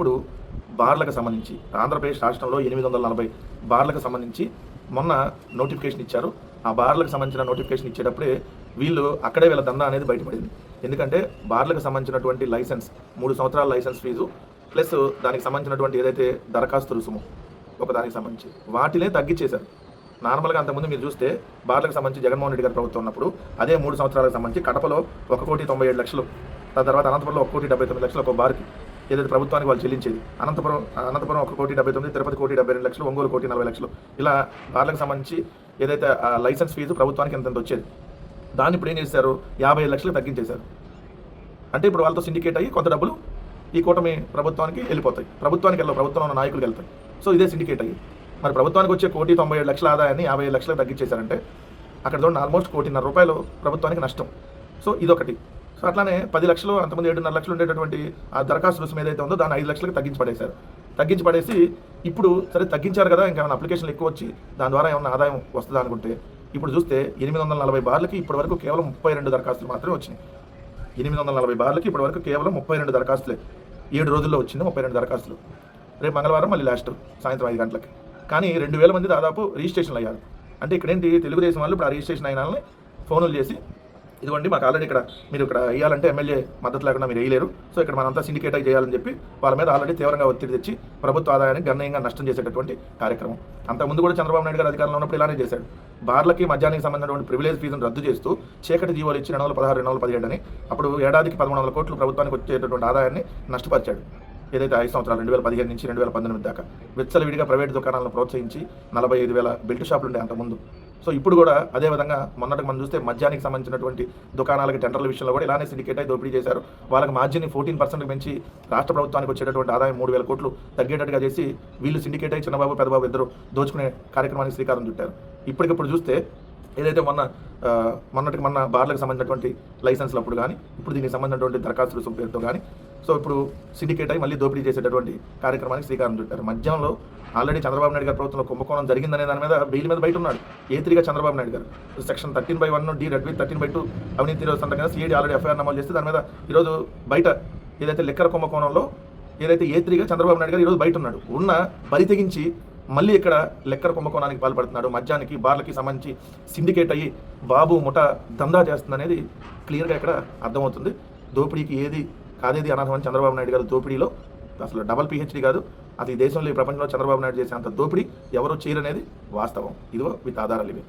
ఇప్పుడు బార్లకు సంబంధించి ఆంధ్రప్రదేశ్ రాష్ట్రంలో ఎనిమిది వందల నలభై బార్లకు సంబంధించి మొన్న నోటిఫికేషన్ ఇచ్చారు. ఆ బార్లకు సంబంధించిన నోటిఫికేషన్ ఇచ్చేటప్పుడే వీళ్ళు అక్కడే వీళ్ళ దందా అనేది బయటపడింది. ఎందుకంటే బార్లకు సంబంధించినటువంటి లైసెన్స్ మూడు సంవత్సరాల లైసెన్స్ ఫీజు ప్లస్ దానికి సంబంధించినటువంటి ఏదైతే దరఖాస్తు రుసుము ఒక దానికి సంబంధించి వాటినే తగ్గించేశారు. నార్మల్గా అంతకుముందు మీరు చూస్తే బార్లకు సంబంధించి జగన్మోహన్ రెడ్డి గారు ప్రభుత్వం ఉన్నప్పుడు అదే మూడు సంవత్సరాలకు సంబంధించి కడపలో ఒక కోటి తొంభై ఏడు లక్షలు దాని తర్వాత అనంతపురంలో ఒక కోటి డెబ్బై తొమ్మిది లక్షలు ఒక బార్కి. ఏదైతే ప్రభుత్వానికి వాళ్ళు చెల్లించేది. అనంతపురం అనంతపురం ఒక కోటి డెబ్బై తొమ్మిది తిరుపతి కోటి డెబ్బై రెండు లక్షలు ఒంగోలు కోటి నలభై లక్షలు. ఇలా బార్లకు సంబంధించి ఏదైతే లైసెన్స్ ఫీజు ప్రభుత్వానికి ఎంత వచ్చేది. దాన్ని ఇప్పుడు ఏం చేశారు? యాభై ఐదు లక్షలు తగ్గించేశారు. అంటే ఇప్పుడు వాళ్ళతో సిండికేట్ అయ్యి కొంత డబ్బులు ఈ కూటమి ప్రభుత్వానికి వెళ్ళిపోతాయి. ప్రభుత్వానికి వెళ్ళవు ప్రభుత్వంలో ఉన్న నాయకులకు వెళ్తాయి. సో ఇదే సిండికేట్ అయ్యి. మరి ప్రభుత్వానికి వచ్చే కోటి తొంభై ఏడు లక్షల ఆదాయాన్ని యాభై ఐదు లక్షలకు తగ్గించేశారంటే అక్కడ చూడండి ఆల్మోస్ట్ కోటిన్నర రూపాయలు ప్రభుత్వానికి నష్టం. సో ఇదొకటి. సో అట్లానే పది లక్షలు అంతమంది ఏడున్నర లక్షలు ఉండేటటువంటి ఆ దరఖాస్తు రుసుము ఏదైతే ఉందో దాన్ని ఐదు లక్షలకు తగ్గించి పడేశారు తగ్గించి పడేసి ఇప్పుడు సరే తగ్గించారు కదా ఇంకా అప్లికేషన్లు ఎక్కువ వచ్చి దాని ద్వారా ఏమైనా ఆదాయం వస్తుందా అనుకుంటే ఇప్పుడు చూస్తే ఎనిమిది వందల నలభై బార్లకి ఇప్పటి వరకు కేవలం ముప్పై రెండు దరఖాస్తులు మాత్రమే వచ్చినాయి. ఎనిమిది వందల నలభై బార్లకి ఇప్పటి వరకు కేవలం ముప్పై రెండు దరఖాస్తులే. ఏడు రోజుల్లో వచ్చింది ముప్పై రెండు దరఖాస్తులు. రేపు మంగళవారం మళ్ళీ లాస్ట్ సాయంత్రం ఐదు గంటలకి. కానీ రెండు వేల మంది దాదాపు రిజిస్ట్రేషన్లు అయ్యారు. అంటే ఇక్కడేంటి తెలుగుదేశం వాళ్ళు ఇప్పుడు ఆ రిజిస్ట్రేషన్ అయిన వాళ్ళని ఫోన్లు చేసి ఇదిగోండి మాకు ఆల్రెడీ ఇక్కడ మీరు ఇక్కడ వేయాలంటే ఎమ్మెల్యే మద్దతు లేకుండా మీరు వేయలేరు సో ఇక్కడ మనంతా సిండికేట్ అయి చేయాలని చెప్పి వాళ్ళ మీద ఆల్రెడీ తీవ్రంగా ఒత్తిడి తెచ్చి ప్రభుత్వ ఆదాయాన్ని గణనీయంగా నష్టం చేసేటటువంటి కార్యక్రమం. అంతకుముందు కూడా చంద్రబాబు నాయుడు గారు అధికారంలో ఉన్నప్పుడు ఇలానే చేశాడు. బార్లకి మద్యానికి సంబంధించినటువంటి ప్రివిలేజ్ ఫీజును రద్దు చేస్తూ చీకటి జీవోలు ఇచ్చి రెండు వందల పదహారు రెండు వందల పదిహేడు అని అప్పుడు ఏడాదికి పదమూడు వందల కోట్లు ప్రభుత్వానికి వచ్చేటటువంటి ఆదాయాన్ని నష్టపరిచాడు. ఏదైతే ఐదు సంవత్సరాలు రెండు వేల పదిహేను నుంచి రెండు వేల పంతొమ్మిది దాకా విచ్చలవిడిగా ప్రైవేట్ దుకాణాలను ప్రోత్సహించి నలభై ఐదు వేల బెల్ట్ షాపులు ఉండే అంతకుముందు. సో ఇప్పుడు కూడా అదే విధంగా మొన్నటికి మనం చూస్తే మద్యానికి సంబంధించినటువంటి దుకాణాలకి టెండర్ల విషయంలో కూడా ఇలానే సిండికేట్ అయి దోపిడీ చేశారు. వాళ్ళకి మార్జిన్ని ఫోర్టీన్ పర్సెంట్ పెంచి రాష్ట్ర ప్రభుత్వానికి వచ్చేటటువంటి ఆదాయం మూడు వేల కోట్లు తగ్గేటట్టుగా చేసి వీళ్ళు సిండికేట్ అయి చిన్నబాబు పెద్దబాబు ఇద్దరు దోచుకునే కార్యక్రమానికి శ్రీకారం చుట్టారు. ఇప్పటికిప్పుడు చూస్తే ఏదైతే మొన్న మొన్నటికి మొన్న బార్లకు సంబంధించినటువంటి లైసెన్స్లు అప్పుడు కానీ ఇప్పుడు దీనికి సంబంధించినటువంటి దరఖాస్తులు పేరుతో కానీ సో ఇప్పుడు సిండికేట్ అయి మళ్ళీ దోపిడీ చేసేటటువంటి కార్యక్రమానికి శ్రీకారం చుట్టారు. మధ్యంలో ఆల్రెడీ చంద్రబాబు నాయుడు గారి ప్రభుత్వంలో కుంభకోణం జరిగిందనే దాని మీద బెయిల్ మీద బయట ఉన్నాడు. ఏ త్రీగా చంద్రబాబు నాయుడు గారు. Section thirteen by one D read with thirteen by two అవినీతి రోజు సంతకంగా సిఐడి ఆల్రెడీ ఎఫ్ఐఆర్ నమోదు చేస్తే దాని మీద ఈరోజు బయట ఏదైతే లెక్కల కుంభకోణంలో ఏదైతే ఏ త్రీగా చంద్రబాబు నాయుడు గారు ఈరోజు బయట ఉన్నాడు. ఉన్న బరి తెగించి మళ్ళీ ఇక్కడ లెక్కర కుంభకోణానికి పాల్పడుతున్నాడు. మద్యానికి బార్లకి సంబంధించి సిండికేట్ అయ్యి బాబు ముఠ దందా చేస్తుంది అనేది క్లియర్గా ఇక్కడ అర్థమవుతుంది. దోపిడీకి ఏది కాదేది అనర్హమని చంద్రబాబు నాయుడు గారు దోపిడీలో అసలు డబల్ పిహెచ్డి కాదు. అది ఈ దేశంలో ఈ ప్రపంచంలో చంద్రబాబు నాయుడు చేసే అంత దోపిడీ ఎవరు చేయరనేది వాస్తవం. ఇదిగో విత్ ఆధారాలు ఇవి.